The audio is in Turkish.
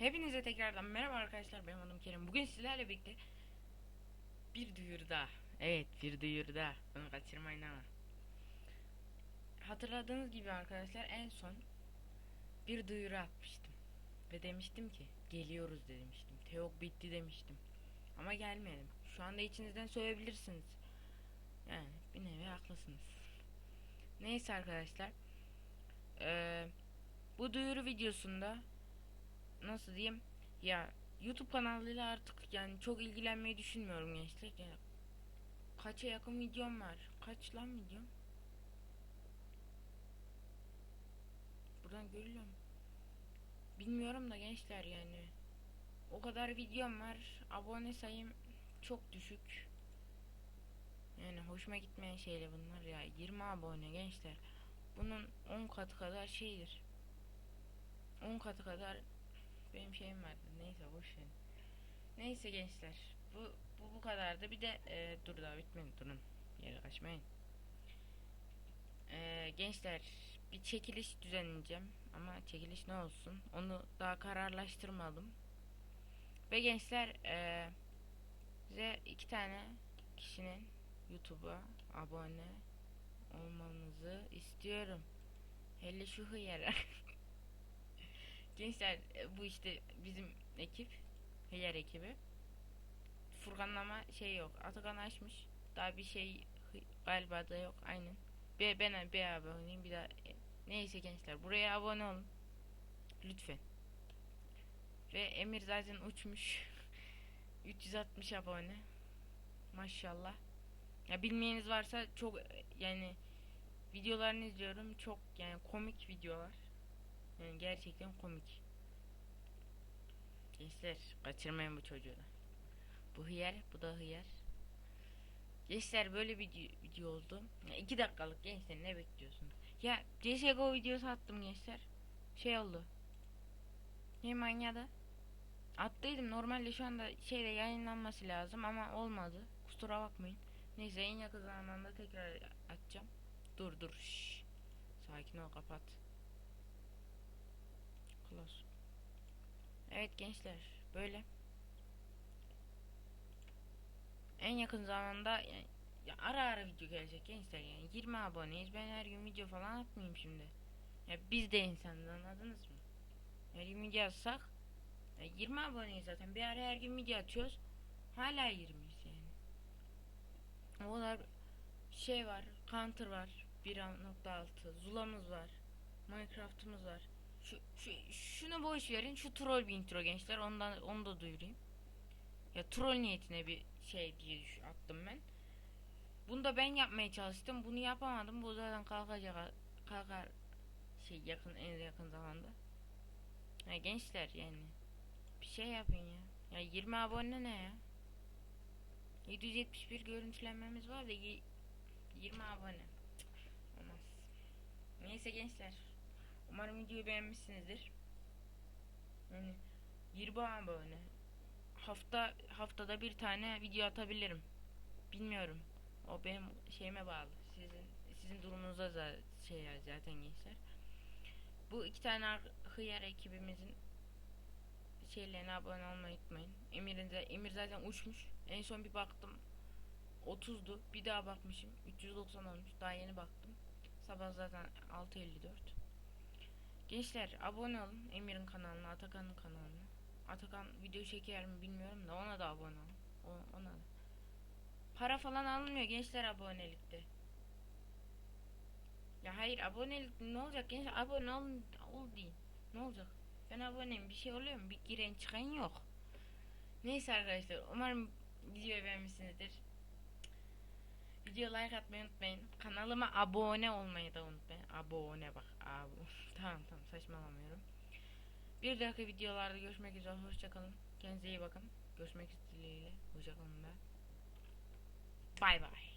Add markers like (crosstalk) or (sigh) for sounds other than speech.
Hepinize tekrardan merhaba arkadaşlar benim adım Kerim. Bugün sizlerle birlikte bir duyuruda. Evet bir duyuruda. Bunu kaçırmayın ama. Hatırladığınız gibi arkadaşlar en son bir duyuru atmıştım. Ve demiştim ki geliyoruz demiştim. Teok bitti demiştim. Ama gelmedim. Şu anda içinizden söyleyebilirsiniz. Yani bir nevi haklısınız. Neyse arkadaşlar. Eee bu duyuru videosunda nasıl diyeyim ya YouTube kanalıyla artık yani çok ilgilenmeyi düşünmüyorum gençler. Ya, kaça yakın videom var? Kaç lan videom? Buradan görüyor mu? Bilmiyorum da gençler yani. O kadar videom var. Abone sayım çok düşük. Yani hoşuma gitmeyen şeyler bunlar ya. 20 abone gençler. Bunun 10 katı kadar şeydir. 10 katı kadar benim şeyim vardı. Neyse boş verin. Neyse gençler. Bu bu bu kadardı. Bir de e, dur daha bitmedi. Durun. Yere kaçmayın. E, gençler bir çekiliş düzenleyeceğim. Ama çekiliş ne olsun? Onu daha kararlaştırmadım. Ve gençler e, size iki tane kişinin YouTube'a abone olmanızı istiyorum. Hele şu hıyara. (laughs) Gençler e, bu işte bizim ekip. Hıyar ekibi. Furkanlama şey yok. Atakan açmış. Daha bir şey galiba da yok. Aynen. Bir, ben bir aboneyim bir daha. e, Neyse gençler buraya abone olun. Lütfen. Ve Emir zaten uçmuş. (laughs) 360 abone. Maşallah. Ya bilmeyeniz varsa çok e, yani videolarını izliyorum. Çok yani komik videolar. Yani gerçekten komik. Gençler kaçırmayın bu çocuğu da. Bu hıyar, bu da hıyar. Gençler böyle bir video, oldu. Ya iki dakikalık gençler ne bekliyorsunuz? Ya CSGO videosu attım gençler. Şey oldu. Ne manyadı? Attıydım normalde şu anda şeyde yayınlanması lazım ama olmadı. Kusura bakmayın. Neyse en yakın zamanda tekrar atacağım. Dur dur. Şşş. Sakin ol kapat. Close. Evet gençler böyle. En yakın zamanda yani, ya ara ara video gelecek gençler yani 20 aboneyiz ben her gün video falan atmayayım şimdi. Ya biz de insanız anladınız mı? Her gün video atsak ya 20 aboneyiz zaten bir ara her gün video atıyoruz. Hala 20'yiz yani. O şey var, Counter var 1.6, Zula'mız var, Minecraft'ımız var. Şu, şu şunu boş verin. Şu troll bir intro gençler. Ondan onu da duyurayım. Ya troll niyetine bir şey diye attım ben. Bunu da ben yapmaya çalıştım. Bunu yapamadım. Bu zaten kalkacak kalkar şey yakın en yakın zamanda. Ya gençler yani bir şey yapın ya. Ya 20 abone ne ya? 771 görüntülenmemiz var da y- 20 abone. Olmaz. Neyse gençler. Umarım videoyu beğenmişsinizdir. Yani 20 abone. Hafta haftada bir tane video atabilirim. Bilmiyorum. O benim şeyime bağlı. Sizin sizin durumunuza za- şey zaten gençler. Bu iki tane ar- hıyar ekibimizin şeylerine abone olmayı unutmayın. Emir'in de Emir zaten uçmuş. En son bir baktım 30'du. Bir daha bakmışım 390 olmuş. Daha yeni baktım. Sabah zaten 6.54. Gençler abone olun Emir'in kanalına, Atakan'ın kanalına. Atakan video çeker mi bilmiyorum da ona da abone olun. O- ona da. Para falan alınmıyor gençler abonelikte. Ya hayır abonelik ne olacak gençler abone olun ol deyin. Ne olacak? Ben aboneyim bir şey oluyor mu? Bir giren çıkan yok. Neyse arkadaşlar umarım videoyu beğenmişsinizdir. Video like atmayı unutmayın. Kanalıma abone olmayı da unutmayın. Abone bak. Ab (laughs) tamam tamam saçmalamıyorum. Bir dahaki videolarda görüşmek üzere. Hoşçakalın. Kendinize iyi bakın. Görüşmek dileğiyle. Hoşçakalın da. Bay bay.